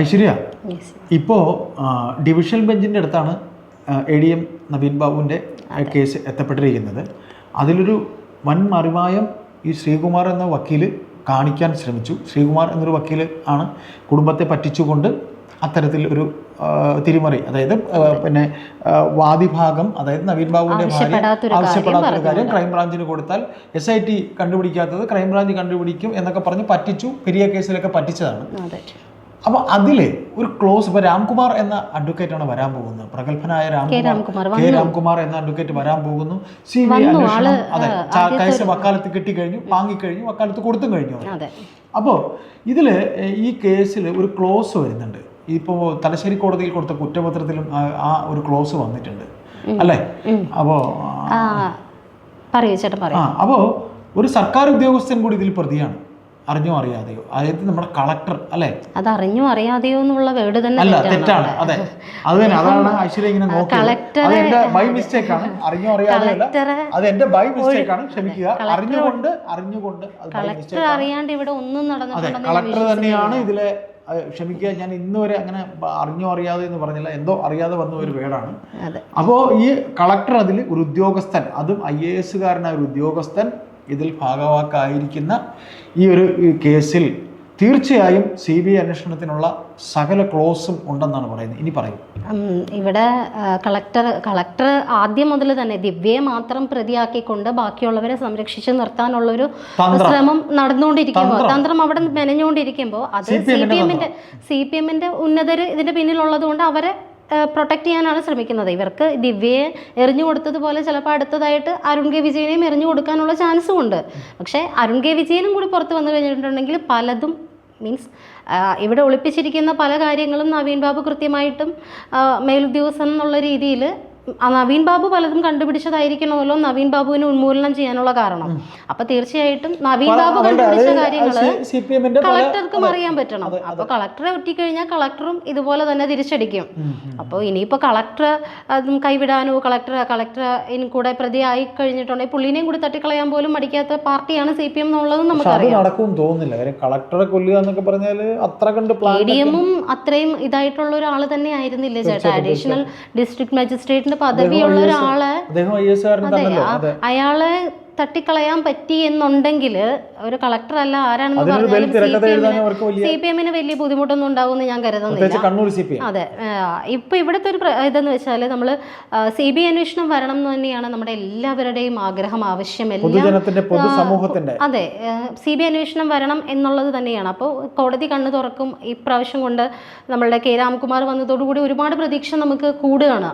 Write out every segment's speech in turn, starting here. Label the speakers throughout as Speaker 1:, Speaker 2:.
Speaker 1: ഐശ്വര്യ
Speaker 2: ഇപ്പോ
Speaker 1: ഇപ്പോൾ ഡിവിഷൻ ബെഞ്ചിന്റെ അടുത്താണ് എ ഡി എം നവീൻ ബാബുവിന്റെ കേസ് എത്തപ്പെട്ടിരിക്കുന്നത്. അതിലൊരു വൻ മറിവായം ഈ ശ്രീകുമാർ എന്ന വക്കീൽ കാണിക്കാൻ ശ്രമിച്ചു. ശ്രീകുമാർ എന്നൊരു വക്കീൽ ആണ് കുടുംബത്തെ പറ്റിച്ചുകൊണ്ട് അത്തരത്തിൽ ഒരു തിരിമറി അതായത് പിന്നെ വാദിഭാഗം അതായത് നവീൻ ബാബുവിന്റെ ഭാര്യ
Speaker 2: ആവശ്യപ്പെടാത്തൊരു കാര്യം
Speaker 1: ക്രൈംബ്രാഞ്ചിന് കൊടുത്താൽ എസ് ഐ ടി കണ്ടുപിടിക്കാത്തത് ക്രൈംബ്രാഞ്ച് കണ്ടുപിടിക്കും എന്നൊക്കെ പറഞ്ഞ് പറ്റിച്ചു പെരിയ കേസിലൊക്കെ പറ്റിച്ചതാണ്.
Speaker 2: അതെ
Speaker 1: അതിൽ അതിൽ ഒരു ക്ലോസ് ഇപ്പോൾ രാംകുമാർ എന്ന അഡ്വക്കേറ്റ് ആണ് വരാൻ പോകുന്നത്. പ്രഗത്ഭനായ രാംകുമാർ കെ രാംകുമാർ എന്ന അഡ്വക്കേറ്റ് വരാൻ പോകുന്നു. സി ബി അന്വേഷണം അതെ കേസ് വക്കാലത്ത് കിട്ടിക്കഴിഞ്ഞു വാങ്ങിക്കഴിഞ്ഞു വക്കാലത്ത് കൊടുത്തും കഴിഞ്ഞു. അപ്പോൾ ഇതിൽ ഈ കേസിൽ ഒരു ക്ലോസ് വരുന്നുണ്ട്. ഇപ്പോൾ തലശ്ശേരി കോടതിയിൽ കൊടുത്ത കുറ്റപത്രത്തിലും ആ- ഒരു ക്ലോസ് വന്നിട്ടുണ്ട്. അല്ലേ? അപ്പോൾ
Speaker 2: പറയൂ ചേട്ടൻ
Speaker 1: അപ്പോൾ ഒരു സർക്കാർ ഉദ്യോഗസ്ഥൻ കൂടി ഇതിൽ പ്രതിയാണ്. അറിഞ്ഞോ അറിയാതെയോ? അതായത് നമ്മുടെ കളക്ടർ അല്ലേ?
Speaker 2: അത് അറിഞ്ഞോ അറിയാതെയോ എന്നുള്ള വേർഡ് തന്നെ
Speaker 1: അല്ല
Speaker 2: തെറ്റാണ്.
Speaker 1: അതെ. അത് തന്നെ അതാണ് ഐശ്വര്യ ഇങ്ങനെ നോക്കിയത്. എന്റെ ബൈ മിസ്റ്റേക്ക് ആണ്. അറിഞ്ഞോ അറിയാതെയല്ല അത് എന്റെ ബൈ മിസ്റ്റേക്ക് ആണ്. ക്ഷമിക്കുക. അറിഞ്ഞുകൊണ്ട് അറിഞ്ഞുകൊണ്ട്
Speaker 2: കളക്ടർ അറിയാണ്ട് ഇവിടെ ഒന്നും
Speaker 1: നടന്നു
Speaker 2: നടന്നിട്ടുണ്ടെന്ന് ഞാൻ
Speaker 1: കളക്ടർ തന്നെയാണ് ഇതിലെ ക്ഷമിക്കുക ഞാൻ ഇന്ന് വരെ അങ്ങനെ അറിഞ്ഞോ അറിയാതെ എന്ന് പറഞ്ഞില്ല. എന്തോ അറിയാതെ വന്ന ഒരു വേടാണ് അപ്പോൾ ഈ കളക്ടർ അതിൽ ഒരു ഉദ്യോഗസ്ഥൻ അതും ഐ എ എസുകാരനായ ഒരു ഉദ്യോഗസ്ഥൻ ഇതിൽ ഭാഗവാക്കായിരിക്കുന്ന ഈ ഒരു കേസിൽ തീർച്ചയായും സി ബി ഐ അന്വേഷണത്തിനുള്ള സകല ക്ലോസും ഉണ്ടെന്നാണ് പറയുന്നത്. ഇനി പറയും.
Speaker 2: ഇവിടെ കളക്ടർ കളക്ടർ ആദ്യം മുതൽ തന്നെ ദിവ്യയെ മാത്രം പ്രതിയാക്കിക്കൊണ്ട് ബാക്കിയുള്ളവരെ സംരക്ഷിച്ച് നിർത്താനുള്ളൊരു
Speaker 1: ഒരു
Speaker 2: ശ്രമം നടന്നുകൊണ്ടിരിക്കുമ്പോൾ തന്ത്രം. അവിടെ മെനഞ്ഞുകൊണ്ടിരിക്കുമ്പോൾ അത് സി പി എമ്മിന്റെ സി പി എമ്മിന്റെ ഉന്നതർ ഇതിന്റെ പിന്നിലുള്ളത് കൊണ്ട് അവരെ പ്രൊട്ടക്ട് ചെയ്യാനാണ് ശ്രമിക്കുന്നത്. ഇവർക്ക് ദിവ്യയെ എറിഞ്ഞു കൊടുത്തതുപോലെ ചിലപ്പോൾ അടുത്തതായിട്ട് അരുൺ കെ വിജയനെയും എറിഞ്ഞു കൊടുക്കാനുള്ള ചാൻസും ഉണ്ട്. പക്ഷേ അരുൺ കെ വിജയനും കൂടി പുറത്ത് വന്നു കഴിഞ്ഞിട്ടുണ്ടെങ്കിൽ പലതും മീൻസ് ഇവിടെ ഒളിപ്പിച്ചിരിക്കുന്ന പല കാര്യങ്ങളും നവീൻ ബാബു കൃത്യമായിട്ടും മേലുദ്യോഗസ്ഥൻ എന്നുള്ള രീതിയിൽ നവീൻ ബാബു പലതും കണ്ടുപിടിച്ചതായിരിക്കണമല്ലോ നവീൻ ബാബുവിനെ ഉന്മൂലനം ചെയ്യാനുള്ള കാരണം. അപ്പൊ തീർച്ചയായിട്ടും നവീൻ ബാബു കണ്ടുപിടിച്ച
Speaker 1: കാര്യങ്ങൾ പി
Speaker 2: കളക്ടർക്കും അറിയാൻ പറ്റണം. അപ്പൊ കളക്ടറെ ഒറ്റിക്കഴിഞ്ഞാൽ കളക്ടറും ഇതുപോലെ തന്നെ തിരിച്ചടിക്കും. അപ്പോൾ ഇനിയിപ്പോ കളക്ടർ കൈവിടാനോ കളക്ടർ കളക്ടർ കൂടെ പ്രതിയായി കഴിഞ്ഞിട്ടുണ്ടെങ്കിൽ പുള്ളിനെയും കൂടി തട്ടിക്കളയാൻ പോലും മടിക്കാത്ത പാർട്ടിയാണ് സി പി എം എന്നുള്ളത് നമുക്കറിയാം.
Speaker 1: നടക്കും തോന്നുന്നില്ല. കാര്യം കളക്ടറെ കൊല്ലുക എന്നൊക്കെ പറഞ്ഞാൽ അത്ര കണ്ട്
Speaker 2: എ
Speaker 1: പ്ലാൻ
Speaker 2: ഡി എമ്മും അത്രയും ഇതായിട്ടുള്ള ഒരാൾ തന്നെ ആയിരുന്നില്ല ചേട്ടാ അഡീഷണൽ ഡിസ്ട്രിക്ട് മജിസ്ട്രേറ്റിന്റെ പദവിയുള്ള ഒരാളെ അയാളെ തട്ടിക്കളയാൻ പറ്റി എന്നുണ്ടെങ്കിൽ ഒരു കളക്ടർ അല്ല ആരാണെന്ന് പറഞ്ഞാലും സി പി എമ്മിന്
Speaker 1: വലിയ
Speaker 2: ബുദ്ധിമുട്ടൊന്നും ഉണ്ടാവുമെന്ന് ഞാൻ കരുതുന്നില്ല. അതെ. ഇപ്പൊ ഇവിടുത്തെ ഒരു ഇതെന്ന് വെച്ചാൽ നമ്മൾ സി ബി അന്വേഷണം വരണം എന്ന് തന്നെയാണ് നമ്മുടെ എല്ലാവരുടെയും ആഗ്രഹം ആവശ്യം എല്ലാം. അതെ. സി ബി അന്വേഷണം വരണം എന്നുള്ളത് തന്നെയാണ്. അപ്പോൾ കോടതി കണ്ണു തുറക്കും. ഇപ്രാവശ്യം കൊണ്ട് നമ്മളുടെ കെ രാംകുമാർ വന്നതോടുകൂടി ഒരുപാട് പ്രതീക്ഷ നമുക്ക് കൂടുകയാണ്.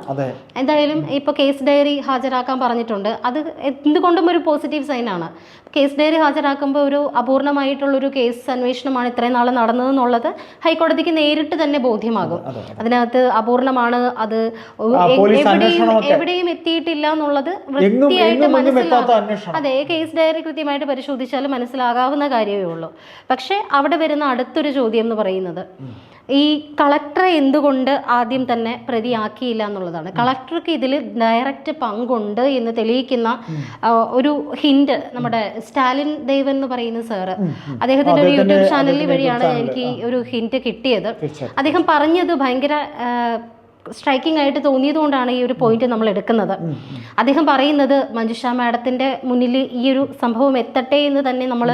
Speaker 2: എന്തായാലും ഇപ്പൊ കേസ് ഡയറി ഹാജരാക്കാൻ പറഞ്ഞിട്ടുണ്ട്. അത് എന്തുകൊണ്ടും ഒരു പോസിറ്റീവ് സൈനാണ് കേസ് ഡയറി ഹാജരാക്കുമ്പോൾ ഒരു അപൂർണമായിട്ടുള്ളൊരു കേസ് അന്വേഷണമാണ് ഇത്രയും നാൾ നടന്നതെന്നുള്ളത് ഹൈക്കോടതിക്ക് നേരിട്ട് തന്നെ ബോധ്യമാകും.
Speaker 1: അതെ
Speaker 2: അതിനകത്ത് അപൂർണമാണ് അത് എവിടെയും. എവിടെയും എത്തിയിട്ടില്ല എന്നുള്ളത് വൃത്തിയായിട്ട് മനസ്സിലാകും അതെ കേസ് ഡയറി കൃത്യമായിട്ട് പരിശോധിച്ചാൽ മനസ്സിലാകാവുന്ന കാര്യമേ ഉള്ളൂ. പക്ഷേ അവിടെ വരുന്ന അടുത്തൊരു ചോദ്യം എന്ന് പറയുന്നത് ഈ കളക്ടറെ എന്തുകൊണ്ട് ആദ്യം തന്നെ പ്രതിയാക്കിയില്ല എന്നുള്ളതാണ്. കളക്ടർക്ക് ഇതിൽ ഡയറക്റ്റ് പങ്കുണ്ട് എന്ന് തെളിയിക്കുന്ന ഒരു ഹിന്റ് നമ്മുടെ സ്റ്റാലിൻ ദേവൻ എന്ന് പറയുന്ന സാറ് അദ്ദേഹത്തിന്റെ ഒരു യൂട്യൂബ് ചാനലിൽ വഴിയാണ് എനിക്ക് ഒരു ഹിന്റ് കിട്ടിയത്. അദ്ദേഹം പറഞ്ഞത് ഭയങ്കര സ്ട്രൈക്കിംഗ് ആയിട്ട് തോന്നിയതുകൊണ്ടാണ് ഈ ഒരു പോയിന്റ് നമ്മൾ എടുക്കുന്നത്. അദ്ദേഹം പറയുന്നത് മഞ്ജുഷ മാഡത്തിന്റെ മുന്നിൽ ഈ ഒരു സംഭവം എത്തട്ടെ എന്ന് തന്നെ നമ്മൾ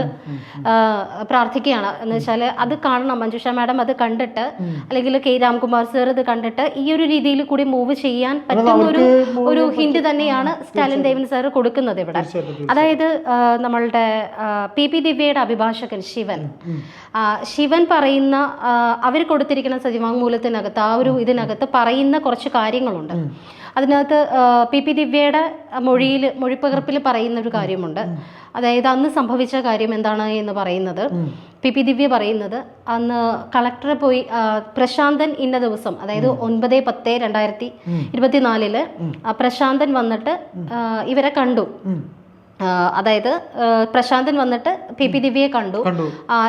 Speaker 2: പ്രാർത്ഥിക്കുകയാണ്. എന്ന് വെച്ചാൽ അത് കാണണം. മഞ്ജുഷ മാഡം അത് കണ്ടിട്ട് അല്ലെങ്കിൽ കെ രാംകുമാർ സർ ഇത് കണ്ടിട്ട് ഈ ഒരു രീതിയിൽ കൂടി മൂവ് ചെയ്യാൻ പറ്റുന്ന ഒരു ഒരു ഹിന്റ് തന്നെയാണ് സ്റ്റാലിൻ ദേവൻ സാർ കൊടുക്കുന്നത് ഇവിടെ. അതായത് നമ്മളുടെ പി പി ദിവ്യയുടെ അഭിഭാഷകൻ ശിവൻ. ശിവൻ പറയുന്ന അവർ കൊടുത്തിരിക്കുന്ന സജീവാങ്മൂലത്തിനകത്ത് ആ ഒരു ഇതിനകത്ത് പറയുന്ന കുറച്ച് കാര്യങ്ങളുണ്ട്. അതിനകത്ത് പി പി ദിവ്യയുടെ മൊഴിയിൽ മൊഴിപ്പകർപ്പിൽ പറയുന്ന ഒരു കാര്യമുണ്ട്. അതായത് അന്ന് സംഭവിച്ച കാര്യം എന്താണ് എന്ന് പറയുന്നത്. പി പി ദിവ്യ പറയുന്നത് അന്ന് കളക്ടറെ പോയി പ്രശാന്തൻ ഇന്ന ദിവസം അതായത് ഒൻപത് പത്ത് രണ്ടായിരത്തി ഇരുപത്തിനാലിൽ പ്രശാന്തൻ വന്നിട്ട് ഇവരെ കണ്ടു. അതായത് പ്രശാന്തൻ വന്നിട്ട് പി പി ദിവ്യയെ കണ്ടു.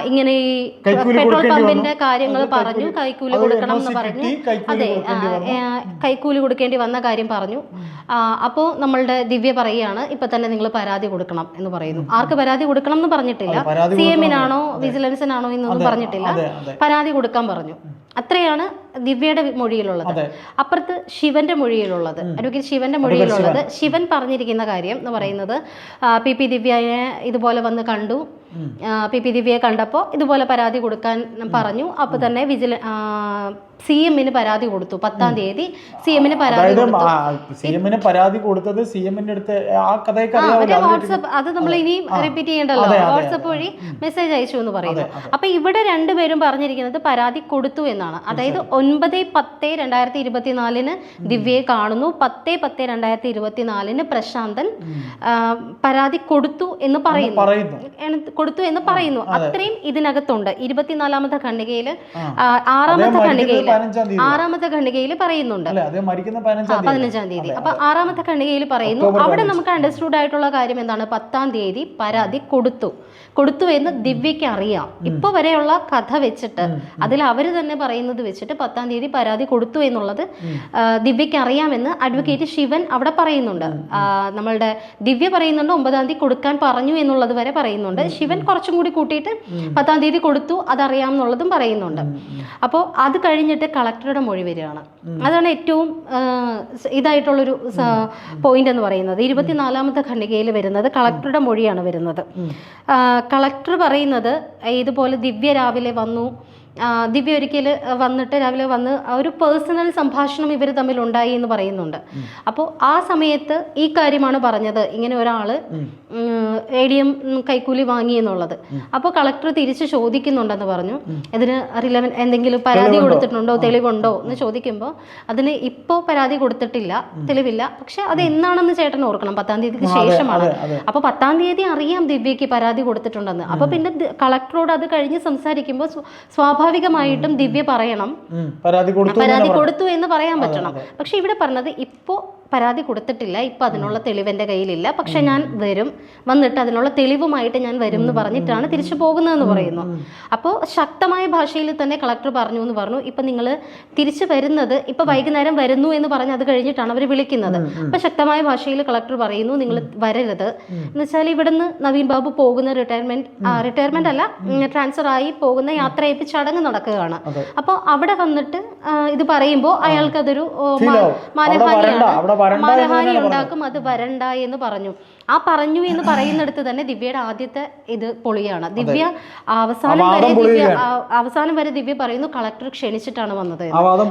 Speaker 2: ഇങ്ങനെ ഈ പെട്രോൾ പമ്പിന്റെ കാര്യങ്ങൾ പറഞ്ഞു
Speaker 1: കൈക്കൂലി-
Speaker 2: കൊടുക്കണം എന്ന് പറഞ്ഞു. അതെ കൈക്കൂലി കൊടുക്കേണ്ടി വന്ന കാര്യം പറഞ്ഞു. അപ്പോ നമ്മളുടെ ദിവ്യ പറയുകയാണ് ഇപ്പൊ തന്നെ നിങ്ങൾ പരാതി കൊടുക്കണം എന്ന് പറയുന്നു. ആർക്ക് പരാതി കൊടുക്കണം എന്ന് പറഞ്ഞിട്ടില്ല. സി എമ്മിനാണോ വിജിലൻസിനാണോ എന്നൊന്നും പറഞ്ഞിട്ടില്ല. പരാതി കൊടുക്കാൻ പറഞ്ഞു. അത്രയാണ് ദിവ്യയുടെ മൊഴിയിലുള്ളത്. അപ്പുറത്ത് ശിവന്റെ മൊഴിയിലുള്ളത്. അഡ്വക്കേറ്റ് ശിവന്റെ മൊഴിയിലുള്ളത്. ശിവൻ. പറഞ്ഞിരിക്കുന്ന കാര്യം എന്ന് പറയുന്നത് പി പി ദിവ്യയെ ഇതുപോലെ വന്ന് കണ്ടു. പി പി ദിവ്യയെ കണ്ടപ്പോൾ ഇതുപോലെ പരാതി കൊടുക്കാൻ പറഞ്ഞു. അപ്പോൾ തന്നെ വിജില സി എമ്മിന് പരാതി കൊടുത്തു. പത്താം തീയതി സി എമ്മിന് പരാതി കൊടുത്തു.
Speaker 1: സി എമ്മിന് പരാതി കൊടുത്തത് സി എമ്മിന്റെ അടുത്ത് ആ കഥയൊക്കെ
Speaker 2: വാട്സപ്പ് അത് നമ്മൾ ഇനി റിപ്പീറ്റ് ചെയ്യേണ്ടല്ലോ. വാട്സപ്പ് വഴി മെസ്സേജ് അയച്ചു എന്ന് പറയുന്നു. അപ്പൊ ഇവിടെ രണ്ടുപേരും പറഞ്ഞിരിക്കുന്നത് പരാതി കൊടുത്തു എന്നാണ്. അതായത് ഒൻപത് പത്ത് രണ്ടായിരത്തി ഇരുപത്തിനാലിന് ദിവ്യയെ കാണുന്നു. പത്ത് പത്ത് രണ്ടായിരത്തി ഇരുപത്തിനാലിന് പ്രശാന്തൻ പരാതി കൊടുത്തു എന്ന് പറയുന്നു. കൊടുത്തു എന്ന് പറയുന്നു. അത്രയും ഇതിനകത്തുണ്ട്. ഇരുപത്തിനാലാമത്തെ ഖണ്ഡികയിൽ ആറാമത്തെ ഖണ്ഡികയിൽ ആറാമത്തെ ഖണ്ഡികയിൽ പറയുന്നുണ്ട്.
Speaker 1: പതിനഞ്ചാം തീയതി.
Speaker 2: അപ്പൊ ആറാമത്തെ ഖണ്ഡികയിൽ പറയുന്നു. അവിടെ നമുക്ക് അണ്ടർസ്റ്റുഡ് ആയിട്ടുള്ള കാര്യം എന്താണ്? പത്താം തീയതി പരാതി കൊടുത്തു. കൊടുത്തു എന്ന് ദിവ്യയ്ക്ക് അറിയാം. ഇപ്പൊ വരെയുള്ള കഥ വെച്ചിട്ട് അതിൽ അവർ തന്നെ പറയുന്നത് വെച്ചിട്ട് പത്താം തീയതി പരാതി കൊടുത്തു എന്നുള്ളത് ദിവ്യക്ക് ദിവ്യയ്ക്ക് അറിയാമെന്ന് അഡ്വക്കേറ്റ് ശിവൻ അവിടെ പറയുന്നുണ്ട്. നമ്മളുടെ ദിവ്യ പറയുന്നുണ്ട് ഒമ്പതാം തീയതി കൊടുക്കാൻ പറഞ്ഞു എന്നുള്ളത് വരെ പറയുന്നുണ്ട്. ശിവൻ കുറച്ചും കൂടി കൂട്ടിയിട്ട് പത്താം തീയതി കൊടുത്തു അതറിയാം എന്നുള്ളതും പറയുന്നുണ്ട് അപ്പോൾ അത് കഴിഞ്ഞിട്ട് കളക്ടറുടെ മൊഴി വരികയാണ്. അതാണ് ഏറ്റവും ഇതായിട്ടുള്ളൊരു പോയിന്റ് എന്ന് പറയുന്നത്. ഇരുപത്തിനാലാമത്തെ ഖണ്ഡികയിൽ വരുന്നത് കളക്ടറുടെ മൊഴിയാണ് വരുന്നത്. കളക്ടർ പറയുന്നത് ഇതുപോലെ ദിവ്യ രാവിലെ വന്നു ദിവ്യ ഒരിക്കൽ വന്നിട്ട് രാവിലെ വന്ന് ഒരു പേഴ്സണൽ സംഭാഷണം ഇവർ തമ്മിൽ ഉണ്ടായി എന്ന് പറയുന്നുണ്ട്. അപ്പോൾ ആ സമയത്ത് ഈ കാര്യമാണ് പറഞ്ഞത്. ഇങ്ങനെ ഒരാൾ എ ഡി എം കൈക്കൂലി വാങ്ങി എന്നുള്ളത്. അപ്പോൾ കളക്ടർ തിരിച്ച് ചോദിക്കുന്നുണ്ടെന്ന് പറഞ്ഞു. ഇതിന് റിലവൻ എന്തെങ്കിലും പരാതി കൊടുത്തിട്ടുണ്ടോ? തെളിവുണ്ടോ? എന്ന് ചോദിക്കുമ്പോൾ അതിന് ഇപ്പോൾ പരാതി കൊടുത്തിട്ടില്ല. തെളിവില്ല. പക്ഷെ അത് എന്നാണെന്ന് ചേട്ടൻ ഓർക്കണം. പത്താം തീയതിക്ക് ശേഷമാണ്. അപ്പോൾ പത്താം തീയതി അറിയാം ദിവ്യയ്ക്ക് പരാതി കൊടുത്തിട്ടുണ്ടെന്ന്. അപ്പോൾ പിന്നെ കളക്ടറോട് അത് കഴിഞ്ഞ് സംസാരിക്കുമ്പോൾ സ്വ- സ്വാഭാവികമായിട്ടും ദിവ്യ പറയണം.
Speaker 1: പരാതി കൊടുത്തു
Speaker 2: എന്ന് പറയാൻ പറ്റണം. പക്ഷെ ഇവിടെ പറഞ്ഞത് ഇപ്പോ പരാതി കൊടുത്തിട്ടില്ല. ഇപ്പം അതിനുള്ള തെളിവ് എന്റെ കയ്യിലില്ല. പക്ഷെ ഞാൻ വരും. വന്നിട്ട് അതിനുള്ള തെളിവുമായിട്ട് ഞാൻ വരും എന്ന് പറഞ്ഞിട്ടാണ് തിരിച്ചു പോകുന്നതെന്ന് പറയുന്നു. അപ്പോൾ ശക്തമായ ഭാഷയിൽ തന്നെ കളക്ടർ പറഞ്ഞു എന്ന് പറഞ്ഞു. ഇപ്പം നിങ്ങൾ തിരിച്ചു വരുന്നത് ഇപ്പം വൈകുന്നേരം വരുന്നു എന്ന് പറഞ്ഞ് അത് കഴിഞ്ഞിട്ടാണ് അവർ വിളിക്കുന്നത്. അപ്പം ശക്തമായ ഭാഷയിൽ കളക്ടർ പറയുന്നു നിങ്ങൾ വരരുത്. എന്ന് വെച്ചാൽ ഇവിടുന്ന് നവീൻ ബാബു പോകുന്ന റിട്ടയർമെന്റ് റിട്ടയർമെന്റ് അല്ല ട്രാൻസ്ഫർ ആയി പോകുന്ന യാത്രയപ്പ് ചടങ്ങ് നടക്കുകയാണ്. അപ്പോൾ അവിടെ വന്നിട്ട് ഇത് പറയുമ്പോൾ അയാൾക്ക് അതൊരു ഓ, മാ-
Speaker 1: Feel ആവും. അവിടെ വരണ്ട,
Speaker 2: മാനഹാനിയാണ്. മാനഹാനി ഉണ്ടാക്കും അത് വരണ്ട എന്ന് പറഞ്ഞു. ആ പറഞ്ഞു എന്ന് പറയുന്നിടത്ത് തന്നെ ദിവ്യയുടെ ആദ്യത്തെ ഇത് പൊളിയാണ്. ദിവ്യ അവസാനം വരെ ദിവ്യ അവസാനം വരെ ദിവ്യ പറയുന്നു കളക്ടർ ക്ഷണിച്ചിട്ടാണ് വന്നത്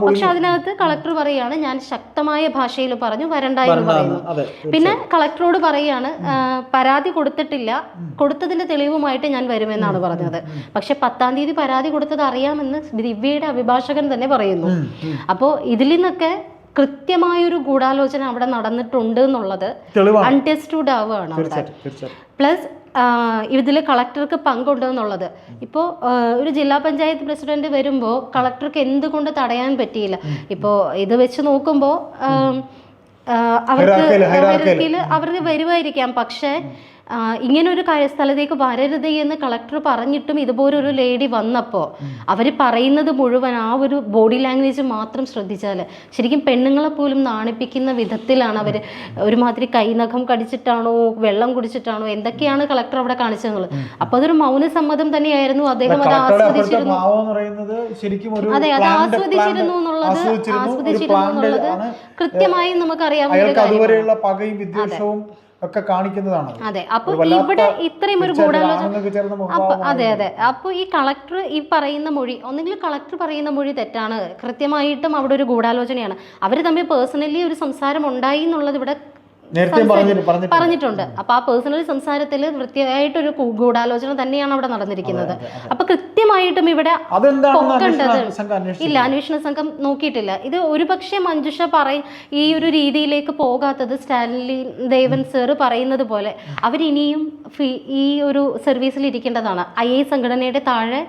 Speaker 2: പക്ഷെ അതിനകത്ത് കളക്ടർ പറയാണ് ഞാൻ ശക്തമായ ഭാഷയിൽ പറഞ്ഞു വരണ്ട എന്ന് പറയുന്നു. പിന്നെ കളക്ടറോട് പറയാണ് പരാതി കൊടുത്തിട്ടില്ല കൊടുത്തതിന്റെ തെളിവുമായിട്ട് ഞാൻ വരുമെന്നാണ് പറഞ്ഞത്. പക്ഷെ പത്താം തീയതി പരാതി കൊടുത്തത് അറിയാമെന്ന് ദിവ്യയുടെ അഭിഭാഷകൻ തന്നെ പറയുന്നു. അപ്പോൾ ഇതിൽ നിന്നൊക്കെ കൃത്യമായൊരു ഗൂഢാലോചന അവിടെ നടന്നിട്ടുണ്ട് എന്നുള്ളത് അൺടെസ്റ്റഡ് ആവുകയാണ് അവിടെ. പ്ലസ് ഇതിൽ കളക്ടർക്ക് പങ്കുണ്ട് എന്നുള്ളത്. ഇപ്പോൾ ഒരു ജില്ലാ പഞ്ചായത്ത് പ്രസിഡന്റ് വരുമ്പോൾ കളക്ടർക്ക് എന്തുകൊണ്ട് തടയാൻ പറ്റിയില്ല? ഇപ്പോൾ ഇത് വെച്ച് നോക്കുമ്പോൾ അവർക്ക് അവർക്ക് വരുമായിരിക്കാം പക്ഷേ ഇങ്ങനൊരു കാര്യ സ്ഥലത്തേക്ക് വരരുത് എന്ന് കളക്ടർ പറഞ്ഞിട്ടും ഇതുപോലൊരു ലേഡി വന്നപ്പോൾ അവർ പറയുന്നത് മുഴുവൻ ആ ഒരു ബോഡി ലാംഗ്വേജ് മാത്രം ശ്രദ്ധിച്ചാൽ ശരിക്കും പെണ്ണുങ്ങളെ പോലും നാണിപ്പിക്കുന്ന വിധത്തിലാണ് അവർ ഒരുമാതിരി കൈനഖം കടിച്ചിട്ടാണോ വെള്ളം കുടിച്ചിട്ടാണോ എന്തൊക്കെയാണ് കളക്ടർ അവിടെ കാണിച്ചത്? അപ്പോൾ അതൊരു മൗനസമ്മതം തന്നെയായിരുന്നു. അദ്ദേഹം അത് ആസ്വദിച്ചിരുന്നു. അതെ അത് ആസ്വദിച്ചിരുന്നു എന്നുള്ളത്
Speaker 1: ആസ്വദിച്ചിരുന്നു.
Speaker 2: എന്നുള്ളത്. കൃത്യമായും നമുക്കറിയാവുന്ന ഒരു കാര്യമാണ്.
Speaker 1: ഒക്കെ കാണിക്കുന്നതാണ്.
Speaker 2: അതെ. അപ്പൊ ഇവിടെ ഇത്രയും ഒരു ഗൂഢാലോചന അപ്പൊ അതെ അതെ. അപ്പൊ ഈ കളക്ടർ ഈ പറയുന്ന മൊഴി ഒന്നെങ്കിൽ കളക്ടർ പറയുന്ന മൊഴി തെറ്റാണ്. കൃത്യമായിട്ടും അവിടെ ഒരു ഗൂഢാലോചനയാണ്. അവർ തമ്മിൽ പേഴ്സണലി ഒരു സംസാരം ഉണ്ടായി എന്നുള്ളത് ഇവിടെ പറഞ്ഞിട്ടുണ്ട്. അപ്പൊ ആ പേഴ്സണൽ സംസാരത്തിൽ വൃത്തിയായിട്ടൊരു ഗൂഢാലോചന തന്നെയാണ് അവിടെ നടന്നിരിക്കുന്നത്. അപ്പൊ കൃത്യമായിട്ടും ഇവിടെ ഇല്ല അന്വേഷണ സംഘം നോക്കിയിട്ടില്ല. ഇത് ഒരുപക്ഷെ മഞ്ജുഷ പറയും ഈ ഒരു രീതിയിലേക്ക് പോകാത്തത് സ്റ്റാൻലി ദേവൻ സർ പറയുന്നത് പോലെ. അവരിനിയും ഈ ഒരു സർവീസിൽ ഇരിക്കേണ്ടതാണ്. ഐ എ സംഘടനയുടെ താഴെ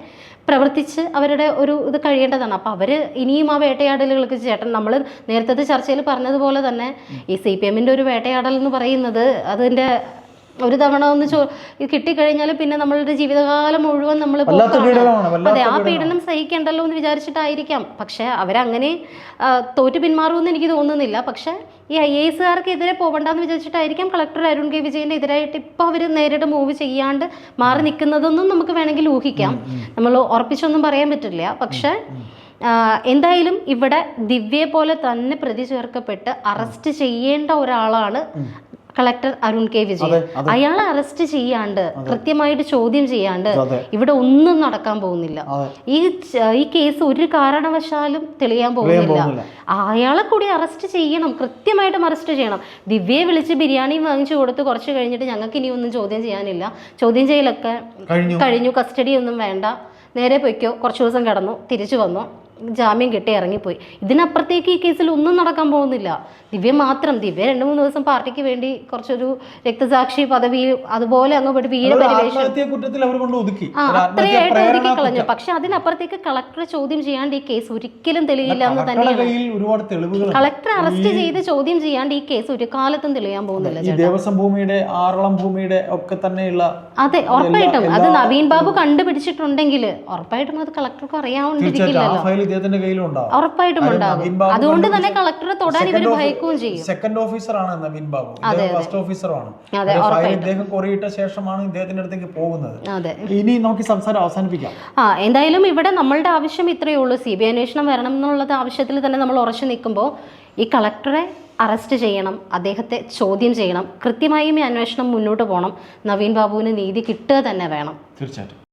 Speaker 2: പ്രവർത്തിച്ച് അവരുടെ ഒരു ഇത് കഴിയേണ്ടതാണ്. അപ്പോൾ അവർ ഇനിയും ആ വേട്ടയാടലുകൾക്ക് ചേട്ടൻ നമ്മൾ നേരത്തെ ചർച്ചയിൽ പറഞ്ഞതുപോലെ തന്നെ ഈ സി പി എമ്മിന്റെ ഒരു വേട്ടയാടൽ എന്ന് പറയുന്നത് അതിന്റെ ഒരു തവണ ഒന്ന് ചോ കിട്ടിക്കഴിഞ്ഞാൽ പിന്നെ നമ്മളുടെ ജീവിതകാലം മുഴുവൻ നമ്മൾ അതെ ആ പീഡനം സഹിക്കണ്ടല്ലോ എന്ന് വിചാരിച്ചിട്ടായിരിക്കാം. പക്ഷെ അവരങ്ങനെ തോറ്റു പിന്മാറുമെന്ന് എനിക്ക് തോന്നുന്നില്ല. പക്ഷെ ഈ ഐ എസുകാർക്കെതിരെ പോകണ്ടെന്ന് വിചാരിച്ചിട്ടായിരിക്കാം കളക്ടർ അരുൺ കെ വിജയന്റെ എതിരായിട്ട് ഇപ്പോൾ അവർ നേരിട്ട് മൂവ് ചെയ്യാണ്ട് മാറി നിൽക്കുന്നതൊന്നും നമുക്ക് വേണമെങ്കിൽ ഊഹിക്കാം. നമ്മൾ ഉറപ്പിച്ചൊന്നും പറയാൻ പറ്റില്ല. പക്ഷെ എന്തായാലും ഇവിടെ ദിവ്യയെ പോലെ തന്നെ പ്രതി ചേർക്കപ്പെട്ട് അറസ്റ്റ് ചെയ്യേണ്ട ഒരാളാണ് കളക്ടർ അരുൺ കെ വിജയൻ. അയാളെ അറസ്റ്റ് ചെയ്യാണ്ട് കൃത്യമായിട്ട് ചോദ്യം ചെയ്യാണ്ട് ഇവിടെ ഒന്നും നടക്കാൻ പോകുന്നില്ല. ഈ ഈ കേസ് ഒരു കാരണവശാലും തെളിയാൻ പോകുന്നില്ല. അയാളെ കൂടി അറസ്റ്റ് ചെയ്യണം കൃത്യമായിട്ടും അറസ്റ്റ് ചെയ്യണം. ദിവ്യയെ വിളിച്ച് ബിരിയാണി വാങ്ങിച്ചു കൊടുത്ത് കുറച്ച് കഴിഞ്ഞിട്ട് ഞങ്ങൾക്ക് ഇനി ഒന്നും ചോദ്യം ചെയ്യാനില്ല. ചോദ്യം ചെയ്യലൊക്കെ
Speaker 1: കഴിഞ്ഞു.
Speaker 2: കഴിഞ്ഞു കസ്റ്റഡി ഒന്നും വേണ്ട. നേരെ പൊയ്ക്കോ കുറച്ച് ദിവസം കിടന്നു തിരിച്ചു വന്നു. ജാമ്യം കിട്ടി ഇറങ്ങിപ്പോയി. ഇതിനപ്പുറത്തേക്ക് ഈ കേസിൽ ഒന്നും നടക്കാൻ പോകുന്നില്ല. ദിവ്യ മാത്രം ദിവ്യ രണ്ട് മൂന്ന് ദിവസം പാർട്ടിക്ക് വേണ്ടി കുറച്ചൊരു രക്തസാക്ഷി പദവി അതുപോലെ അങ്ങ് പോയിട്ട് വീരപരിവേഷം
Speaker 1: ഒതുക്കി.
Speaker 2: ആ
Speaker 1: ഒരു ആത്മഹത്യാ
Speaker 2: അത്രയായിട്ട് ഒതുക്കി കളഞ്ഞു. പക്ഷെ അതിനപ്പുറത്തേക്ക് കളക്ടറെ ചോദ്യം ചെയ്യാണ്ട് ഈ കേസ് ഒരിക്കലും തെളിയില്ല എന്ന് തന്നെയാണ്.
Speaker 1: കളക്ടർ
Speaker 2: കളക്ടറെ അറസ്റ്റ് ചെയ്ത് ചോദ്യം ചെയ്യാണ്ട് ഈ കേസ് ഒരു കാലത്തും തെളിയാൻ പോകുന്നില്ല
Speaker 1: ദേവസ്വം ഭൂമിയുടെ ആറളം ഭൂമിയുടെ ഒക്കെ തന്നെയുള്ള
Speaker 2: അതെ ഉറപ്പായിട്ടും. അത് നവീൻ ബാബു കണ്ടുപിടിച്ചിട്ടുണ്ടെങ്കിൽ ഉറപ്പായിട്ടും അത് കളക്ടർക്ക്
Speaker 1: അറിയാവുന്നില്ല
Speaker 2: അറിയാവുന്നിരിക്കില്ലല്ലോ
Speaker 1: ഇദ്ദേഹത്തിന്റെ കയ്യിലും ഉണ്ടാവും.
Speaker 2: ഉറപ്പായിട്ടും
Speaker 1: ഉണ്ടാവും.
Speaker 2: ഉണ്ടാകും അതുകൊണ്ട് തന്നെ കളക്ടറെ തൊടാൻ ഇവർ ഭയക്കുകയും ചെയ്യും.
Speaker 1: സെക്കൻഡ് ഓഫീസർ ആണ് നവീൻ ബാബു. ഫസ്റ്റ് ഓഫീസറാണ് ഇദ്ദേഹം കൊറിയിട്ട ശേഷമാണ് ഇദ്ദേഹത്തിന്റെ അടുത്തേക്ക് പോകുന്നത്.
Speaker 2: അതെ.
Speaker 1: ഇനി നമുക്ക് സംസാരം അവസാനിപ്പിക്കാം.
Speaker 2: ആ എന്തായാലും ഇവിടെ നമ്മളുടെ ആവശ്യം ഇത്രയേ ഉള്ളൂ. സി ബി ഐ അന്വേഷണം വരണം എന്നുള്ളത് ആവശ്യത്തിൽ തന്നെ നമ്മൾ ഉറച്ചു നിൽക്കുമ്പോൾ ഈ കളക്ടറെ അറസ്റ്റ് ചെയ്യണം അദ്ദേഹത്തെ ചോദ്യം ചെയ്യണം കൃത്യമായും ഈ അന്വേഷണം മുന്നോട്ട് പോകണം. നവീൻ ബാബുവിന് നീതി കിട്ടുക തന്നെ വേണം.
Speaker 1: തീർച്ചയായിട്ടും.